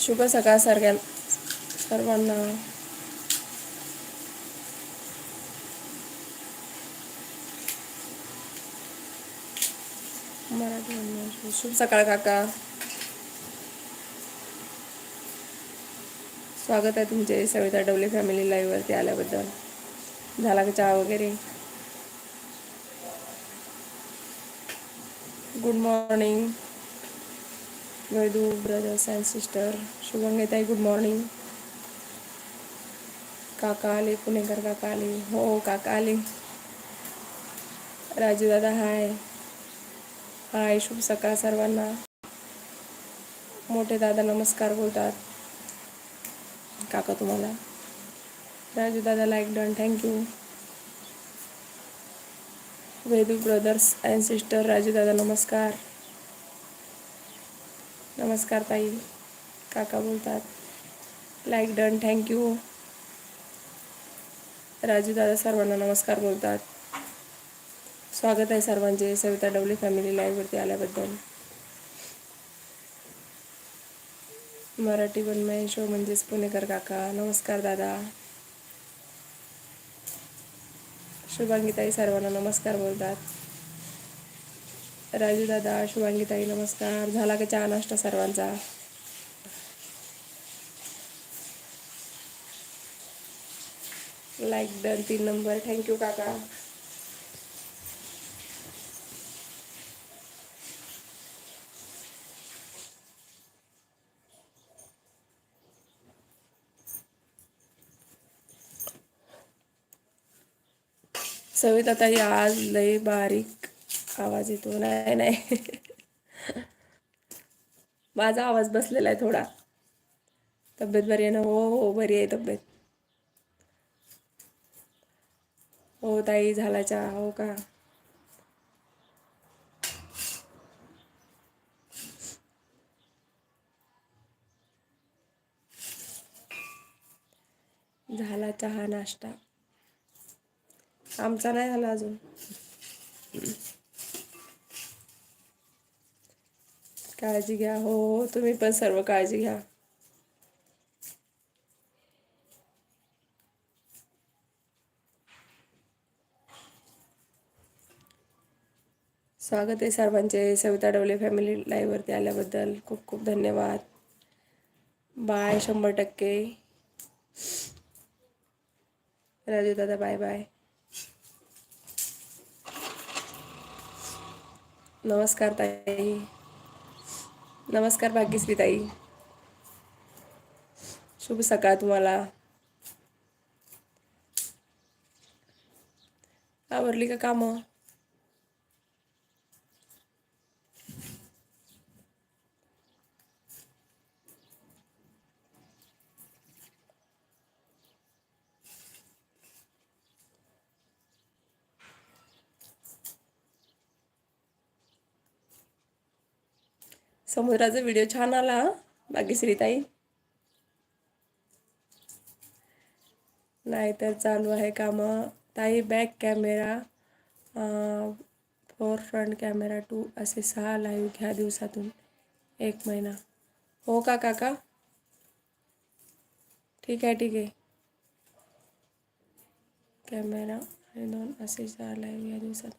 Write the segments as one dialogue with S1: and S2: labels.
S1: शुभ सकाळ सर्वां सर्वांना. मराठी शुभ सकाळ काका. स्वागत आहे तुमचे सविता डवले फॅमिली लाईव्हवरती आल्याबद्दल. झाला का चहा वगैरे? Good morning Vaidu brothers and sister शुभंगेताई good morning काका आले पुणेकर काका आले. हो काका आले. राजू दादा हाय. हाय शुभ सकाळ सर्वांना. मोठे दादा नमस्कार बोलतात. काका तुम्हाला. राजू दादा like done thank you Vedu brothers and sister Raju दादा नमस्कार. नमस्कार ताई. काका बोलतात. लाईक डन थँक्यू राजू दादा सर्वांना नमस्कार बोलतात. स्वागत आहे सर्वांचे सविता डवले फॅमिली लाईव्हवरती आल्याबद्दल. मराठी वनमय शो म्हणजेच पुणेकर काका. नमस्कार दादा. शुभांगीताई सर्वांना नमस्कार बोलतात. राजू दादा शुभांगीताई नमस्कार. झाला का चहा नाश्ता सर्वांचा? लाईक डन तीन नंबर थँक्यू काका. सविताताई आज लय बारीक आवाज येतो? नाही नाही. माझा आवाज बसलेला आहे थोडा. तब्येत बरी आहे ना? हो हो बरी आहे तब्येत. हो ताई झाला चहा हो का? झाला चहा नाश्ता. आमचा नाही झाला अजून. काळजी घ्या. हो हो तुम्ही पण सर्व काळजी घ्या. स्वागत आहे सर्वांचे सविता डवले फॅमिली लाईव्हवरती आल्याबद्दल. खूप खूप धन्यवाद. बाय शंभर टक्के. राजू दादा. बाय बाय नमस्कार ताई. नमस्कार भाग्यश्री ताई शुभ सकाळ तुम्हाला. आवरली का कामं? समुद्राचा व्हिडिओ छान आला बाकीश्रीताई नाहीतर चालू आहे कामं. ताई back camera four front camera two असे सहा लाईव्ह घ्या दिवसातून. एक महिना. हो का काका? ठीक आहे ठीक आहे. कॅमेरा आणि दोन असे सहा लाईव्ह घ्या दिवसात.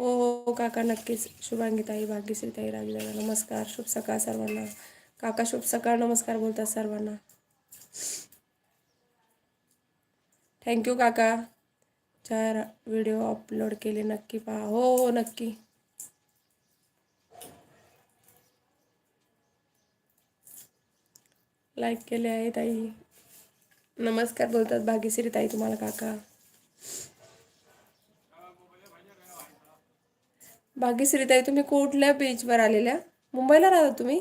S1: हो, हो हो काका नक्कीच. शुभांगीताई भाग्यश्रीताई राजदादा नमस्कार. शुभ सकाळ सर्वांना. काका शुभ सकाळ. नमस्कार बोलतात सर्वांना. थँक्यू काका. चार व्हिडिओ अपलोड केले नक्की पहा. हो हो नक्की. लाईक केले आहे ताई. नमस्कार बोलतात भाग्यश्री ताई तुम्हाला काका. भाग्यश्रीताई तुम्ही कुठल्या बीचवर आलेल्या? मुंबईला राहता तुम्ही?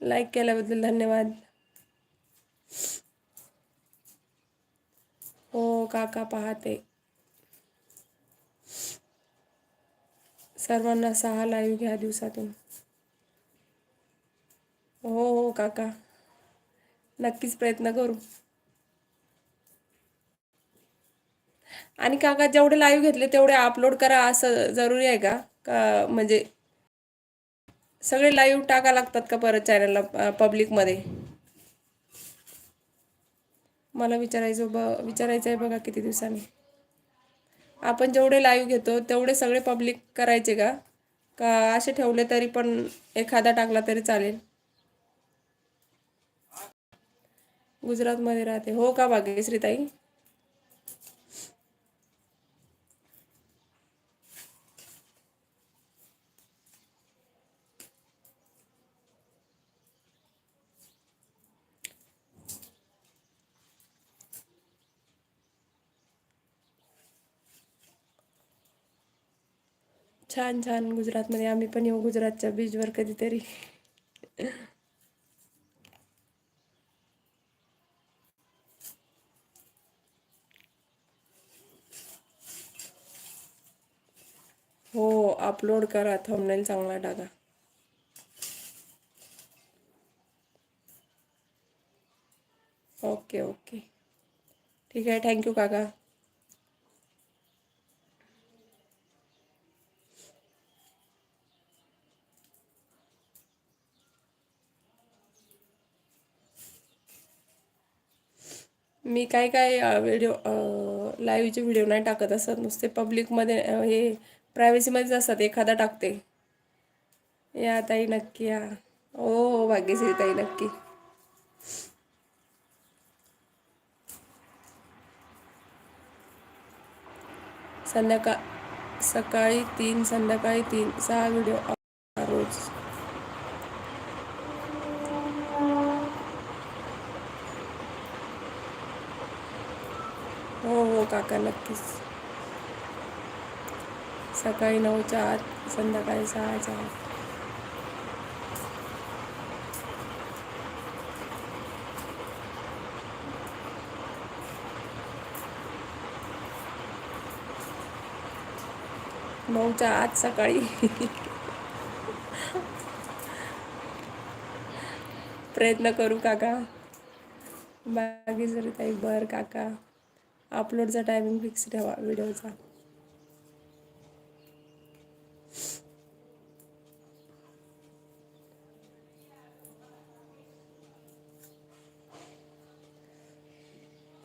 S1: लाईक केल्याबद्दल धन्यवाद. हो काका पाहते. सर्वांना सहा लाईव्ह घ्या दिवसातून. हो हो काका. नक्कीच प्रयत्न करू. आणि काका जेवढे लाईव्ह घेतले तेवढे अपलोड करा असं जरुरी आहे का? का म्हणजे सगळे लाईव्ह टाका लागतात का परत चॅनलला पब्लिकमध्ये मला विचारायचं ब विचारायचं आहे बघा किती दिवसांनी. आपण जेवढे लाईव्ह घेतो तेवढे सगळे पब्लिक करायचे का? का असे ठेवले तरी पण एखादा टाकला तरी चालेल? गुजरातमध्ये राहते. हो का भाग्यश्री छान छान गुजरातमध्ये आम्ही पण येऊ गुजरातच्या बीचवर कधीतरी. हो अपलोड करा थंबनेल चांगला टाका. ओके ओके ठीक आहे थँक्यू काका. मी काय काय व्हिडिओ लाईव्हचे व्हिडिओ नाही टाकत असत. नुसते पब्लिकमध्ये हे प्रायव्हसीमध्येच असतात. एखादा टाकते. या ताई नक्की या. हो हो भाग्यश्री ताई नक्की. संध्याकाळ सकाळी तीन संध्याकाळी तीन. सहा व्हिडिओ रोज टाका नक्कीच. सकाळी नऊच्या आत संध्याकाळी सहाच्या आत. नऊच्या आत सकाळी. प्रयत्न करू काका. बाकी जरी ताई बर काका. अपलोडचा टायमिंग फिक्स ठेवा व्हिडिओचा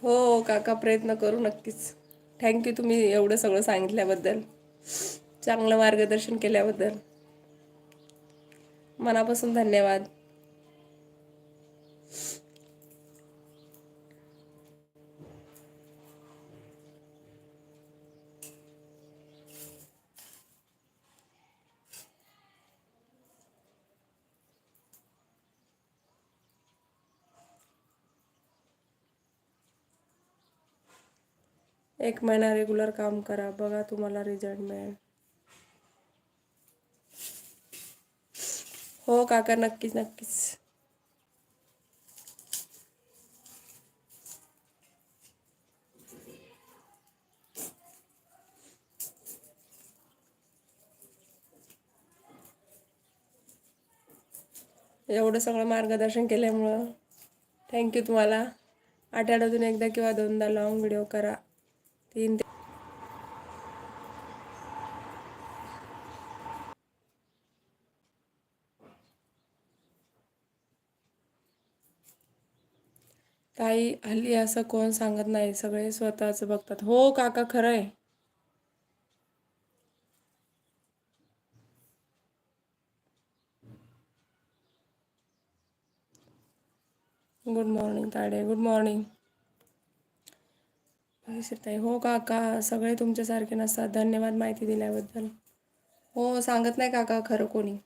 S1: हो काका प्रयत्न करू नक्कीच. थँक्यू तुम्ही एवढं सगळं सांगितल्याबद्दल. चांगलं मार्गदर्शन केल्याबद्दल. मनापासून धन्यवाद. एक महिना रेग्युलर काम करा. बघा तुम्हाला रिझल्ट मिळेल. हो काका नक्कीच नक्कीच. एवढं सगळं मार्गदर्शन केल्यामुळं थँक्यू तुम्हाला. आठवड्यातून एकदा किंवा दोनदा लॉंग व्हिडिओ करा. तीन ताई हल्ली असं कोण सांगत नाही सगळे स्वतःच बघतात. हो काका खरं आहे good morning Tade. Good morning. ताई हो काका सगळे तुमच्यासारखे नसतात. धन्यवाद माहिती दिल्याबद्दल. हो सांगत नाही काका खरं कोणी.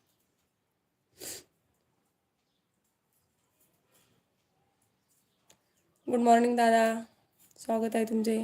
S1: गुड मॉर्निंग दादा. स्वागत आहे तुमचे.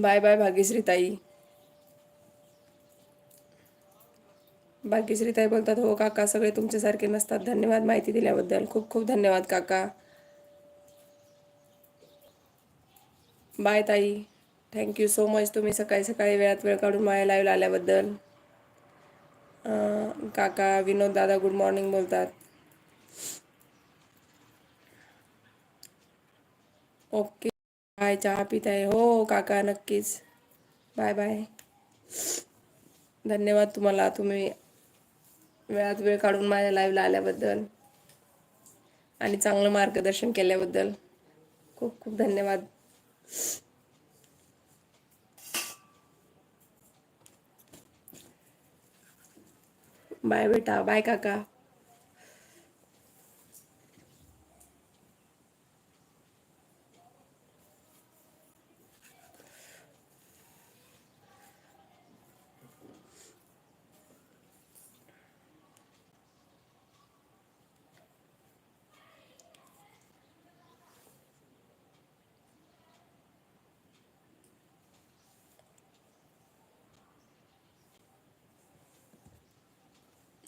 S1: बाय बाय भाग्यश्री ताई भाग्यश्री ताई बोलतात हो काका सगळे तुमच्यासारखे नसतात. धन्यवाद माहिती दिल्याबद्दल. खूप खूप धन्यवाद काका. बाय ताई. थँक्यू सो मच तुम्ही सकाळी सकाळी वेळात वेळ काढून माझ्या लाईव्ह आल्याबद्दल. काका विनोद दादा गुड मॉर्निंग बोलतात. ओके बाय चहा पित आहे हो काका नक्कीच. Bye bye. धन्यवाद तुम्हाला. तुम्ही वेळात वेळ काढून माझ्या लाईव्हला आल्याबद्दल आणि चांगलं मार्गदर्शन केल्याबद्दल खूप खूप धन्यवाद. बाय बेटा. बाय काका.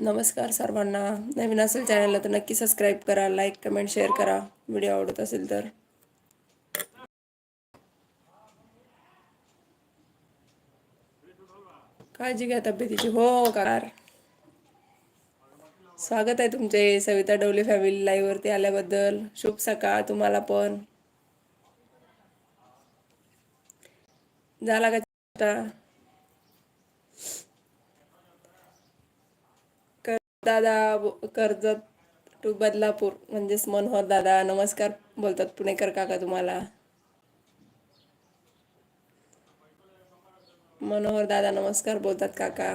S1: नमस्कार सर्वांना. नवीन असेल चॅनलला तर नक्की सबस्क्राईब करा लाईक कमेंट शेअर करा. व्हिडिओ आवडत असेल तर. काळजी घ्या तब्येतीची. हो कार स्वागत आहे तुमचे सविता डवले फॅमिली लाईव्हवरती आल्याबद्दल. शुभ सकाळ तुम्हाला पण. झाला का चहा? कर दादा कर्जत टू बदलापूर म्हणजेच मनोहर दादा नमस्कार बोलतात पुणेकर काका तुम्हाला. मनोहर दादा नमस्कार बोलतात काका.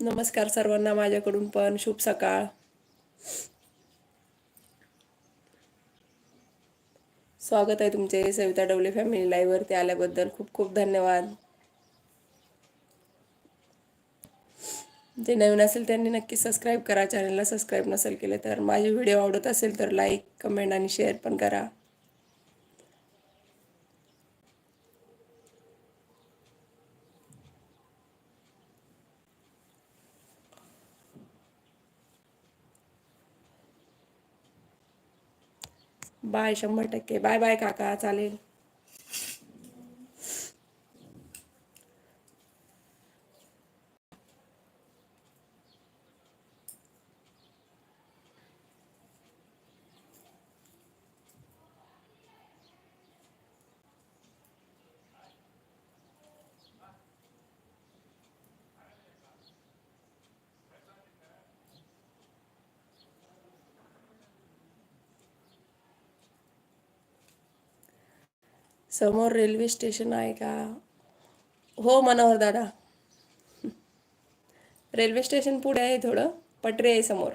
S1: नमस्कार सर्वांना माझ्याकडून पण शुभ सकाळ. स्वागत आहे तुमचे सविता डवले फॅमिली लाईव्हवरती आल्याबद्दल. खूप खूप धन्यवाद. जे नवीन असेल त्यांनी नक्की सबस्क्राईब करा. चॅनलला सबस्क्राईब नसेल केले तर माझे व्हिडिओ आवडत असेल तर लाईक कमेंट आणि शेअर पण करा. बाय शंभर टक्के. बाय बाय काका चालेल. समोर रेल्वे स्टेशन आहे का? हो मनोहर दादा. रेल्वे स्टेशन पुढे आहे थोडं पटरी आहे समोर.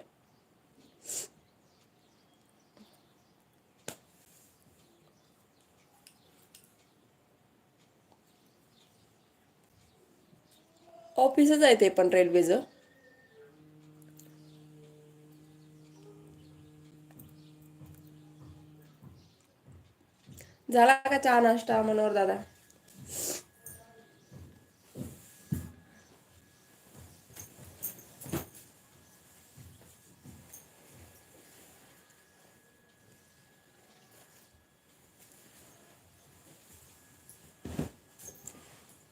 S1: ऑफिसच आहे ते पण रेल्वेचं. झाला का चहा नाश्ता मनोहर दादा?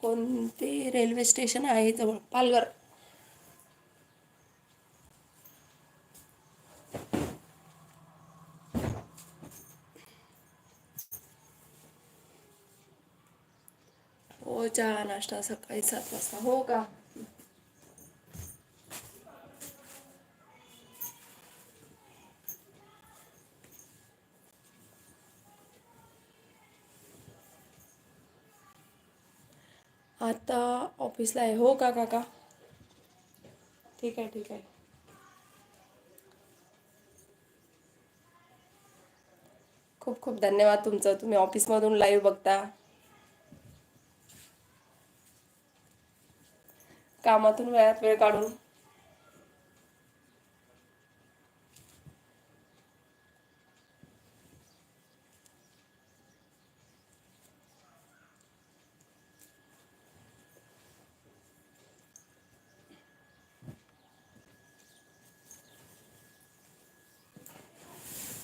S1: कोणते रेल्वे स्टेशन आहे जवळ? पालघर. हो चहा नाश्ता सकाळी सात वाजता हो का आता ऑफिसला आहे हो का काका ठीक आहे ठीक आहे. खूप खूप धन्यवाद तुमचं. तुम्ही ऑफिसमधून लाईव्ह बघता. कामातून वेळात वेळ काढून.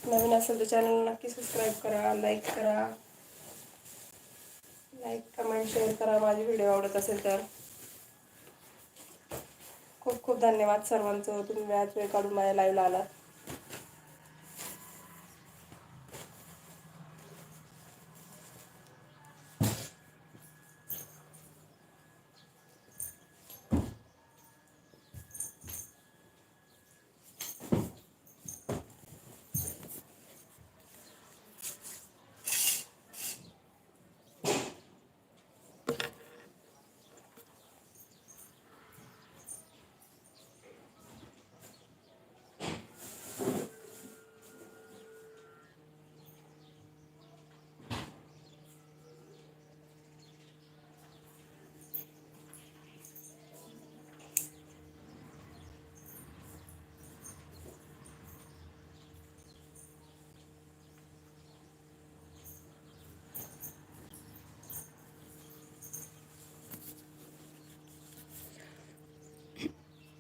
S1: नवीन असेल तर चॅनल नक्की सबस्क्राईब करा लाईक करा. लाईक कमेंट शेअर करा. माझे व्हिडिओ आवडत असेल तर. खूप खूप धन्यवाद सर्वांचं. तुम्ही वेळात वेळ काढून माझ्या लाईव्हला आलात.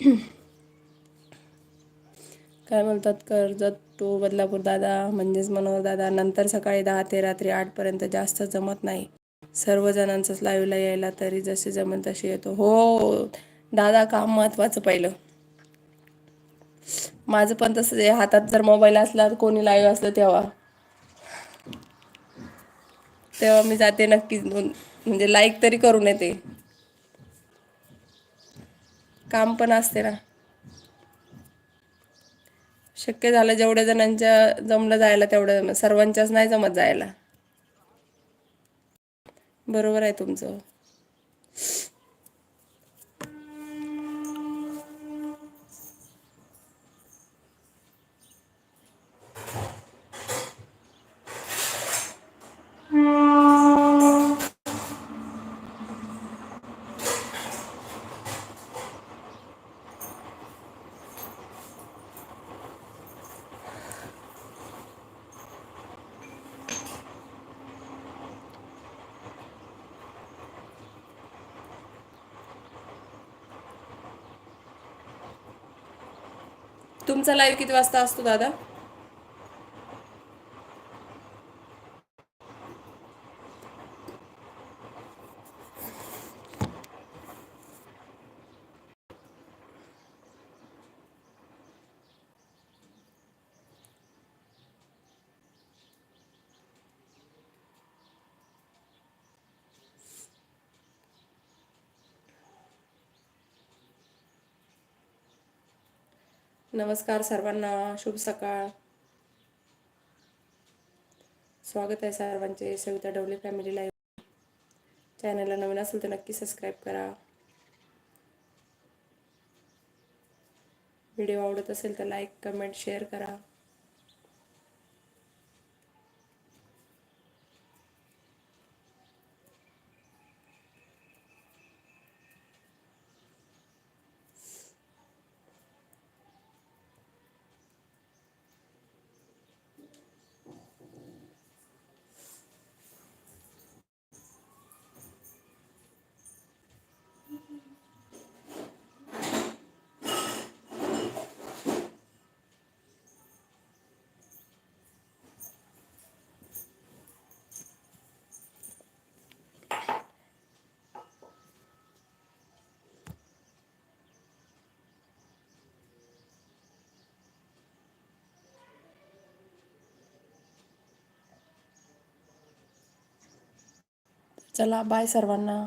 S1: काय म्हणतात कर्जत टू बदलापूर दादा म्हणजेच मनोहर दादा नंतर सकाळी दहा ते रात्री आठपर्यंत जास्त जमत नाही. सर्वजणांचंच लाईव्हला यायला तरी जसे जमेल तसे येतो. हो दादा काम महत्त्वाचं पहिलं. माझं पण तसं आहे. हातात जर मोबाईल असला तर कोणी लाईव्ह असलं तेव्हा. तेव्हा मी जाते नक्कीच. म्हणजे लाईक तरी करून येते. काम पण असते ना. शक्य झालं जेवढ्या जणांच्या जमलं जायला तेवढं सर्वांच्याच नाही जमत जायला. बरोबर आहे तुमचं. तुमचा लाईव्ह किती वाजता असतो दादा? नमस्कार सर्वांना शुभ सकाळ. स्वागत आहे सर्वांचे सविता डवले फॅमिली लाईव्ह. चॅनलला नवीन असेल तर नक्की सबस्क्राईब करा. व्हिडिओ आवडत असेल तर लाईक कमेंट शेअर करा. चला बाय सर्वांना.